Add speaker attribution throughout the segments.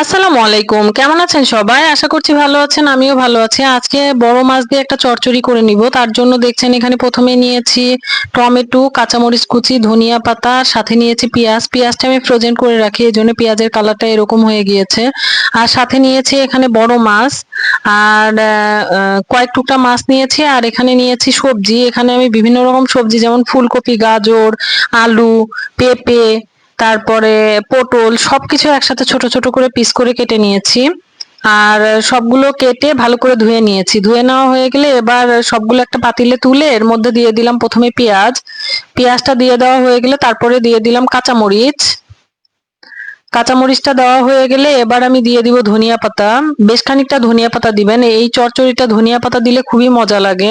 Speaker 1: আসসালামু আলাইকুম। কেমন আছেন সবাই? আশা করছি ভালো আছেন, আমিও ভালো আছি। আজকে বড় মাছ দিয়ে একটা চচ্চড়ি করে নিব। তার জন্য দেখছেন এখানে প্রথমে নিয়েছি টমেটো, কাঁচামরিচ কুচি, ধনিয়া পাতা, সাথে নিয়েছি পেঁয়াজ। পেঁয়াজটা আমি ফ্রোজেন করে রাখি, এই জন্য পেঁয়াজের কালারটা এরকম হয়ে গিয়েছে। আর সাথে নিয়েছি এখানে বড় মাছ। আর কয়েক টুকটা মাছ নিয়েছি। আর এখানে নিয়েছি সবজি। এখানে আমি বিভিন্ন রকম সবজি, যেমন ফুলকপি, গাজর, আলু, পেঁপে তারপরে পটল সবকিছু একসাথে ছোট ছোট করে পিস করে কেটে নিয়েছি। আর সবগুলো কেটে ভালো করে ধুয়ে নিয়েছি। ধুয়ে নেওয়া হয়ে গেলে এবার সবগুলো একটা পাতিলে তুলে এর মধ্যে দিয়ে দিলাম প্রথমে পেঁয়াজ। পেঁয়াজটা দিয়ে দেওয়া হয়ে গেলে তারপরে দিয়ে দিলাম কাঁচামরিচ। কাঁচামরিচটা দেওয়া হয়ে গেলে এবার আমি দিয়ে দিব ধনিয়া পাতা। বেশ খানিকটা ধনিয়া পাতা দিবেন। এই চচ্চড়িটা ধনিয়া পাতা দিলে খুবই মজা লাগে।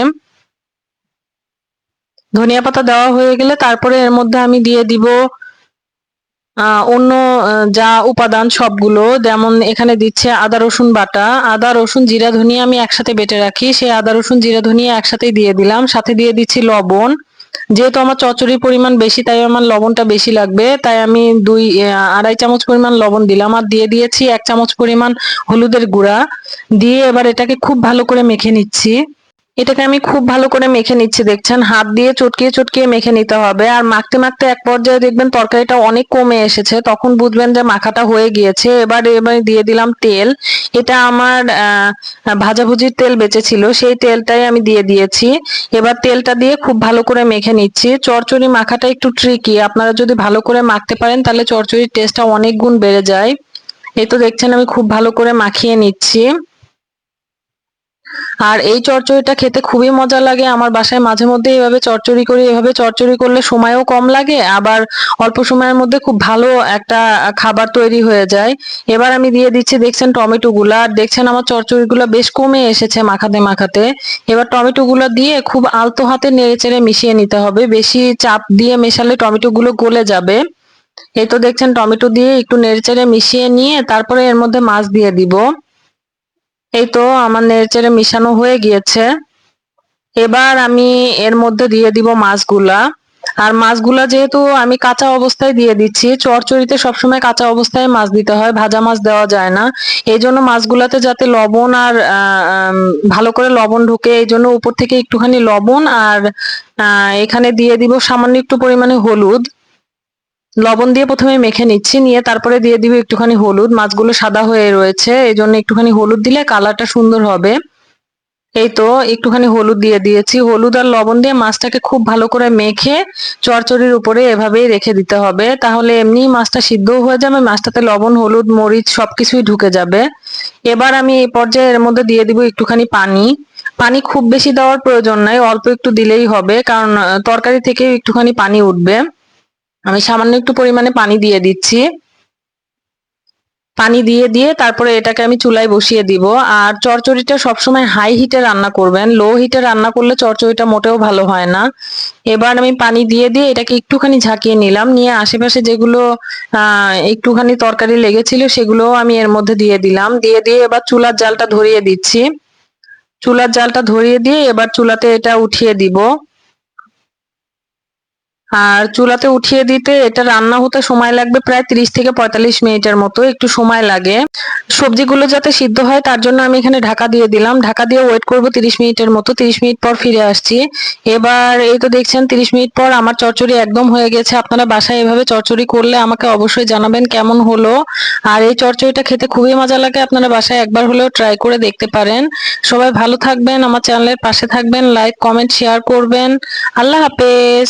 Speaker 1: ধনিয়া পাতা দেওয়া হয়ে গেলে তারপরে এর মধ্যে আমি দিয়ে দিব অন্য যা উপাদান সবগুলো, যেমন এখানে দিচ্ছে আদা, রসুন, বাটা। আদা, রসুন, জিরা, ধনিয়া আমি একসাথে বেটে রাখি। সেই আদা, রসুন, জিরা, ধনিয়া একসাথেই দিয়ে দিলাম। সাথে দিয়ে দিচ্ছি লবণ। যেহেতু আমার চচ্চড়ির পরিমাণ বেশি, তাই আমার লবণটা বেশি লাগবে। তাই আমি দুই আড়াই চামচ পরিমাণ লবণ দিলাম। আর দিয়ে দিয়েছি এক চামচ পরিমাণ হলুদের গুঁড়া। দিয়ে এবার এটাকে খুব ভালো করে মেখে নিচ্ছি। এটাকে আমি খুব ভালো করে মেখে নিচ্ছি, দেখছেন? হাত দিয়ে চটকিয়ে চটকিয়ে মেখে নিতে হবে। আর মাখতে মাখতে এক পর্যায়ে দেখবেন তরকারিটা অনেক কমে এসেছে। তখন বুঝবেন যে মাখাটা হয়ে গিয়েছে। এবার এবার দিয়ে দিলাম তেল। এটা আমার ভাজাভুজির তেল বেঁচেছিল। সেই তেলটাই আমি দিয়ে দিয়েছি। এবার তেলটা দিয়ে খুব ভালো করে মেখে নিচ্ছি। চচ্চড়ি মাখাটা একটু ট্রিকি আপনারা যদি ভালো করে মাখতে পারেন, তাহলে চচ্চড়ির টেস্টটা অনেক গুণ বেড়ে যায়। এই তো দেখছেন, আমি খুব ভালো করে মাখিয়ে নিচ্ছি। আর এই চচ্চড়িটা খেতে খুবই মজা লাগে। আমার বাসায় মাঝে মধ্যে এভাবে চচ্চড়ি করি, এভাবে চচ্চড়ি করলে সময়ও কম লাগে, আবার অল্প সময়ের মধ্যে খুব ভালো একটা খাবার তৈরি হয়ে যায়। এবার আমি দিয়ে দিচ্ছি, দেখছেন টমেটো গুলা আর দেখছেন আমার চচ্চড়ি গুলা বেশ কমে এসেছে মাখাতে মাখাতে। এবার টমেটো গুলা দিয়ে খুব আলতো হাতে নেড়ে চেড়ে মিশিয়ে নিতে হবে। বেশি চাপ দিয়ে মেশালে টমেটো গুলো গলে যাবে। এই তো দেখছেন টমেটো দিয়ে একটু নেড়ে চেড়ে মিশিয়ে নিয়ে তারপরে এর মধ্যে মাছ দিয়ে দিব। এই তো আমার নেড়েচেড়ে মিশানো হয়ে গিয়েছে। এবার আমি এর মধ্যে দিয়ে দিব মাছগুলা। আর মাছগুলা যেহেতু আমি কাঁচা অবস্থায় দিয়ে দিচ্ছি চচ্চড়িতে সবসময় কাঁচা অবস্থায় মাছ দিতে হয়, ভাজা মাছ দেওয়া যায় না। এই জন্য মাছগুলাতে যাতে লবণ আর ভালো করে লবণ ঢুকে, এই জন্য উপর থেকে একটুখানি লবণ আর এখানে দিয়ে দিব সামান্য একটু পরিমাণে হলুদ। লবণ দিয়ে প্রথমে মেখে নিচ্ছি, নিয়ে তারপরে দিয়ে দিব একটুখানি হলুদ। মাছগুলো সাদা হয়ে রয়েছে এই জন্য একটুখানি হলুদ দিলে কালারটা সুন্দর হবে। এই তো, একটুখানি হলুদ দিয়ে দিয়েছি। হলুদ আর লবণ দিয়ে মাছটাকে খুব ভালো করে মেখে চচ্চড়ির উপরে এভাবেই রেখে দিতে হবে। তাহলে এমনি মাছটা সিদ্ধও হয়ে যাবে, মাছটাতে লবণ, হলুদ, মরিচ সবকিছুই ঢুকে যাবে। এবার আমি এই পর্যায়ে এর মধ্যে দিয়ে দিব একটুখানি পানি। পানি খুব বেশি দেওয়ার প্রয়োজন নাই, অল্প একটু দিলেই হবে, কারণ তরকারি থেকে একটুখানি পানি উঠবে। আমি সামান্য একটু পরিমাণে পানি দিয়ে দিচ্ছি। পানি দিয়ে দিয়ে তারপরে এটাকে আমি চুলায় বসিয়ে দিব। আর চচ্চড়িটা সবসময় হাই হিটে রান্না করবেন। লো হিটে রান্না করলে চচ্চড়িটা মোটেও ভালো হয় না। এবার আমি পানি দিয়ে দিয়ে এটাকে একটুখানি ঝাঁকিয়ে নিলাম। নিয়ে আশেপাশে যেগুলো একটুখানি তরকারি লেগেছিল সেগুলোও আমি এর মধ্যে দিয়ে দিলাম। দিয়ে দিয়ে এবার চুলার জালটা ধরিয়ে দিচ্ছি। চুলার জালটা ধরিয়ে, দিয়ে এবার চুলাতে এটা উঠিয়ে দিব। আর চুলাতে উঠিয়ে দিতে এটা রান্না হতে সময় লাগবে প্রায় ত্রিশ থেকে পঁয়তাল্লিশ মিনিটের মতো, একটু সময় লাগে। সবজিগুলো যাতে সিদ্ধ হয় তার জন্য আমি এখানে ঢাকা দিয়ে দিলাম। ঢাকা দিয়ে ওয়েট করব তিরিশ মিনিটের মতো, তিরিশ মিনিট পর ফিরে আসছি। এবার এই তো দেখছেন, তিরিশ মিনিট পর আমার চচ্চড়ি একদম হয়ে গেছে। আপনারা বাসায় এভাবে চচ্চড়ি করলে আমাকে অবশ্যই জানাবেন কেমন হলো। আর এই চচ্চড়িটা খেতে খুবই মজা লাগে, আপনারা বাসায় একবার হলেও ট্রাই করে দেখতে পারেন। সবাই ভালো থাকবেন, আমার চ্যানেলের পাশে থাকবেন লাইক কমেন্ট শেয়ার করবেন। আল্লাহ হাফেজ।